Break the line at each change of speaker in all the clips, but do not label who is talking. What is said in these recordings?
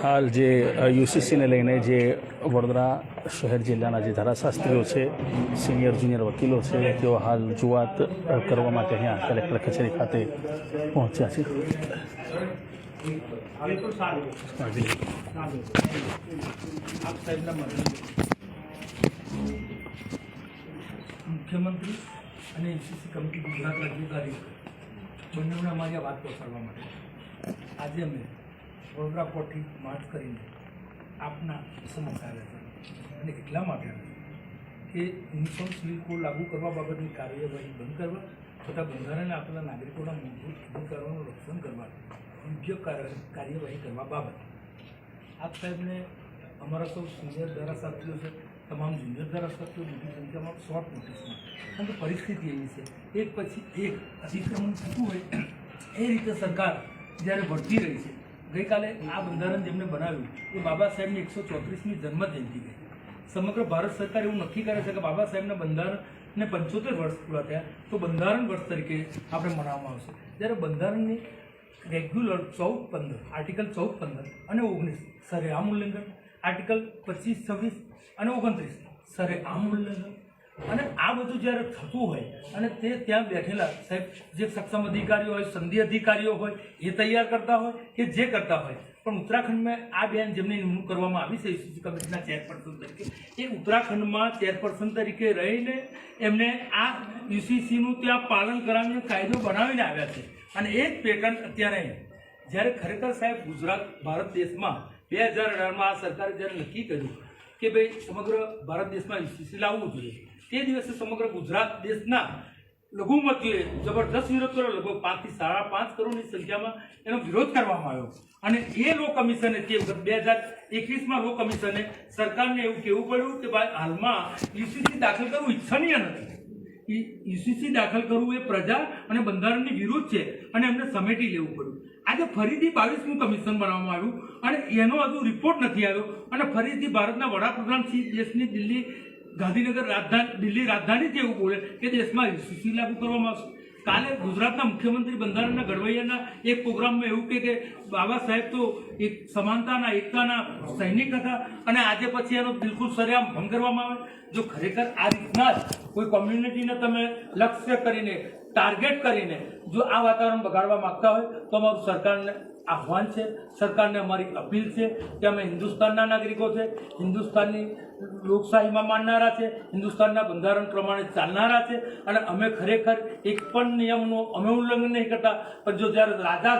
હાલ જે યુસીસીને લઈને જે વડોદરા શહેર જિલ્લાના જે ધારાશાસ્ત્રીઓ છે, સિનિયર, જુનિયર વકીલો છે, તેઓ હાલ રજૂઆત કરવા માટે અહીંયા કલેક્ટર કચેરી ખાતે પહોંચ્યા છે.
મુખ્યમંત્રી અને યુસીસી કમિટી ગુજરાત રાજ્ય બંનેઓને અમારી વાત પહોંચાડવા માટે. આજે અમે વડોદરા કોર્ટથી માર્ચ કરીને આપના સમક્ષ આવ્યા છે. અને એટલા માટે કે યુનિફોર્મ સિવિલ કોડ લાગુ કરવા બાબતની કાર્યવાહી બંધ કરવા તથા બંધારણને આપેલા નાગરિકોના મૂળભૂત અધિકારોનું રક્ષણ કરવા યોગ્ય કાર્ય કાર્યવાહી કરવા બાબત. આપ સાહેબને અમારા સૌ સિનિયર ધારાશાસ્ત્રીઓ છે, તમામ જુનિયર ધારાશાસ્ત્રીઓ મોટી સંખ્યામાં શોર્ટ નોટિસમાં કારણ કે પરિસ્થિતિ એવી છે, એક પછી એક અતિક્રમણ થતું હોય, એ રીતે સરકાર જ્યારે વધતી રહી છે ગઈકાલે આ બંધારણ જેમને બનાવ્યું એ બાબા સાહેબની એકસો ચોત્રીસમી જન્મજયંતિ ગઈ સમગ્ર ભારત સરકાર એવું નક્કી કરે છે કે બાબા સાહેબના બંધારણને પંચોતેર વર્ષ પૂરા થયા, તો બંધારણ વર્ષ તરીકે આપણે મનાવવામાં આવશે. જ્યારે બંધારણની રેગ્યુલર ચૌદ પંદર આર્ટિકલ ચૌદ પંદર અને ઓગણીસ સરે આ ઉલ્લંઘન આર્ટિકલ પચીસ છવ્વીસ અને ઓગણત્રીસ સરે આ ઉલ્લંઘન અને આ બધું જ્યારે થતું હોય અને તે ત્યાં બેઠેલા સાહેબ, જે સક્ષમ અધિકારીઓ હોય, સંધિ અધિકારીઓ હોય, એ તૈયાર કરતા હોય કે જે કરતા હોય. પણ ઉત્તરાખંડમાં આ બેન જેમની નિમણૂક કરવામાં આવી છે યુસીસી કમિટીના ચેરપર્સન તરીકે, એ ઉત્તરાખંડમાં ચેરપર્સન તરીકે રહીને એમને આ યુસીસીનું ત્યાં પાલન કરાવીને કાયદો બનાવીને આવ્યા છે. અને એ જ પેટર્ન અત્યારે જ્યારે ખરેખર સાહેબ ગુજરાત, ભારત દેશમાં બે હજાર અઢારમાં આ સરકારે જ્યારે નક્કી કર્યું કે ભાઈ સમગ્ર ભારત દેશમાં યુસીસી લાવવું જોઈએ તે દિવસે સમગ્ર ગુજરાત દેશના લઘુમતીઓએ જબરદસ્ત વિરોધ કર્યો. લગભગ પાંચથી સાડા પાંચ કરોડની સંખ્યામાં એનો વિરોધ કરવામાં આવ્યો. અને એ લો કમિશને તે બે હજાર એકવીસમાં લો કમિશને સરકારને એવું કહેવું પડ્યું કે ભાઈ, હાલમાં યુસીસી દાખલ કરવું ઈચ્છનીય નથી. યુસીસી દાખલ કરવું એ પ્રજા અને બંધારણની વિરુદ્ધ છે અને એમને સમેટી લેવું પડ્યું. આજે ફરીથી બાવીસમું કમિશન બનાવવામાં આવ્યું અને એનો હજુ રિપોર્ટ નથી આવ્યો. અને ફરીથી ભારતના વડાપ્રધાન શ્રી દેશની દિલ્હી ગાંધીનગર રાજધાની, દિલ્હી રાજધાની એવું બોલે કે દેશમાં યુસીસી લાગુ કરવામાં આવશે. કાલે ગુજરાતના મુખ્યમંત્રી બંધારણના ઘડવૈયાના એક પ્રોગ્રામમાં એવું કહે કે બાબા સાહેબ તો એક સમાનતાના, એકતાના સૈનિક હતા અને આજે પછી એનો બિલકુલ સરેઆમ ભંગ કરવામાં આવે. જો ખરેખર આ રીતના જ કોઈ કોમ્યુનિટીને તમે લક્ષ્ય કરીને ટાર્ગેટ કરીને જો આ વાતાવરણ બગાડવા માંગતા હોય, તો અમારું સરકારને આહવાન છે. સરકારને અમારી અપીલ છે કે અમે હિન્દુસ્તાનના નાગરિકો છે. હિન્દુસ્તાનની લોકશાહીમાં માનનારા છે, હિન્દુસ્તાનના બંધારણ પ્રમાણે ચાલનારા છે, અને અમે ખરેખર એક પણ નિયમનું અમે ઉલ્લંઘન નહીં કરતા, પણ જો જ્યારે રાજા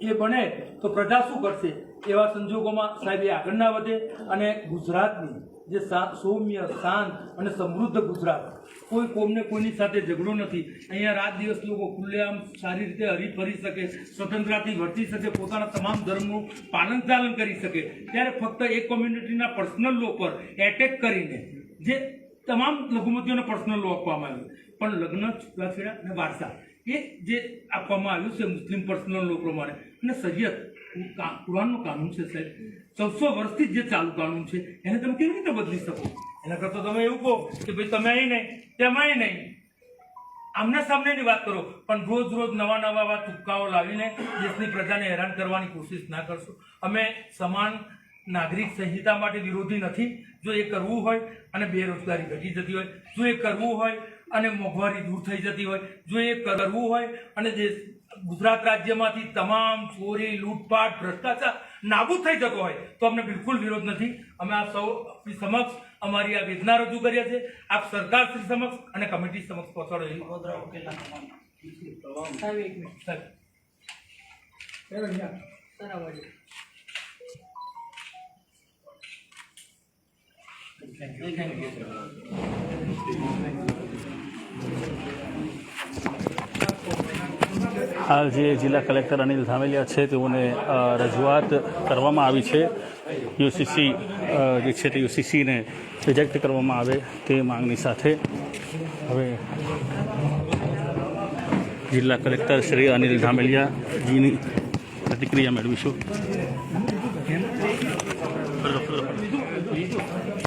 એ બને, તો પ્રજા શું કરશે? એવા સંજોગોમાં સાહેબ એ આગળ ના વધે અને ગુજરાતની જે સૌમ્ય, શાંત અને સમૃદ્ધ ગુજરાત. કોઈ કોમને કોઈની સાથે ઝઘડો નથી. અહીંયા રાત દિવસ લોકો ખુલ્લેઆમ સારી રીતે હરીફરી શકે, સ્વતંત્રતાથી વર્તી શકે, પોતાના તમામ ધર્મનું પાલન ચાલન કરી શકે. ત્યારે ફક્ત એક કોમ્યુનિટીના પર્સનલ લો પર એટેક કરીને જે તમામ લઘુમતીઓને પર્સનલ લો આપવામાં આવ્યું. પણ લગ્ન, છૂટાછેડા અને વારસા. એ જે આપવામાં આવ્યું છે મુસ્લિમ પર્સનલ લો પ્રમાણે. અને શરીયત કુરાનનો કાનૂન છે સાહેબ. ચૌદસો વર્ષથી જ જે ચાલુ કાનૂન છે, એને તમે કેવી રીતે બદલી શકો? એના કરતાં તમે એવું કહો કે ભાઈ તમે અહીં નહીં, તેમાં નહીં. આમને સામનેની વાત કરો, પણ રોજ રોજ નવા નવા એવા તુક્કાઓ લાવીને દેશની પ્રજાને હેરાન કરવાની કોશિશ ના કરશો. અમે સમાન નાગરિક સંહિતા માટે વિરોધી નથી. જો એ કરવું હોય અને બેરોજગારી ઘટી જતી હોય જો એ કરવું હોય અને મોંઘવારી દૂર થઈ જતી હોય જો એ કરવું હોય અને જે ગુજરાત રાજ્યમાંથી તમામ ચોરી લૂંટપાટ ભ્રષ્ટાચાર નાબૂદ થઈ જતો હોય તો અમને બિલકુલ વિરોધ નથી. અમે આ સૌ સમક્ષ અમારી આ વેદના રજૂ કરીએ છીએ. આપ સરકાર શ્રી સમક્ષ અને કમિટી સમક્ષ પહોંચાડો એવી
હાલ જે જિલ્લા કલેક્ટર અનિલ ધામેલિયા છે તેઓને રજૂઆત કરવામાં આવી છે. યુસીસી જે છે તે યુસીસીને રિજેક્ટ કરવામાં આવે તે માંગની સાથે હવે જિલ્લા કલેક્ટર શ્રી અનિલ ધામેલિયાજીની પ્રતિક્રિયા મેળવીશું.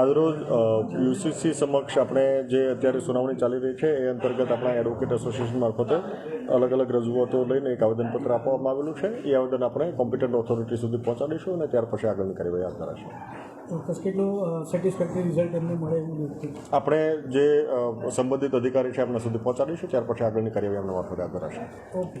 આજરોજ યુસીસી સમક્ષ આપણે જે અત્યારે સુનાવણી ચાલી રહી છે એ અંતર્ગત આપણા એડવોકેટ એસોસિએશન મારફતે અલગ અલગ રજૂઆતો લઈને એક આવેદનપત્ર આપવામાં આવેલું છે. એ આવેદન આપણે કોમ્પિટન્ટ ઓથોરિટી સુધી પહોંચાડીશું અને ત્યાર પછી આગળની કાર્યવાહી હાથ ધરાશે. આપણે જે સંબંધિત અધિકારી છે એમના સુધી પહોંચાડીશું ત્યાર પછી આગળની કાર્યવાહી એમના મારફતે હાથ ધરાશે.
ઓકે.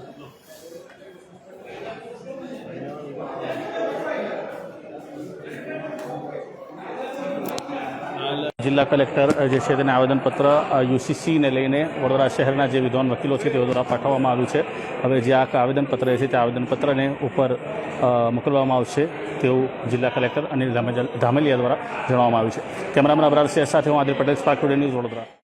જિલ્લા કલેક્ટર જે છે તેને આવેદનપત્ર યુસીસીને લઈને વડોદરા શહેરના જે વિદ્વાન વકીલો છે તેઓ દ્વારા પાઠવવામાં આવ્યું છે. હવે જે આ આવેદનપત્ર છે તે આવેદનપત્રને ઉપર મોકલવામાં આવશે તેવું જિલ્લા કલેક્ટર અનિલ ધામેલ- ધામેલિયા દ્વારા જણાવવામાં આવ્યું છે. કેમેરામેન અબરાર શેખ સાથે હું Adil Patel, Spark Today News Vadodara.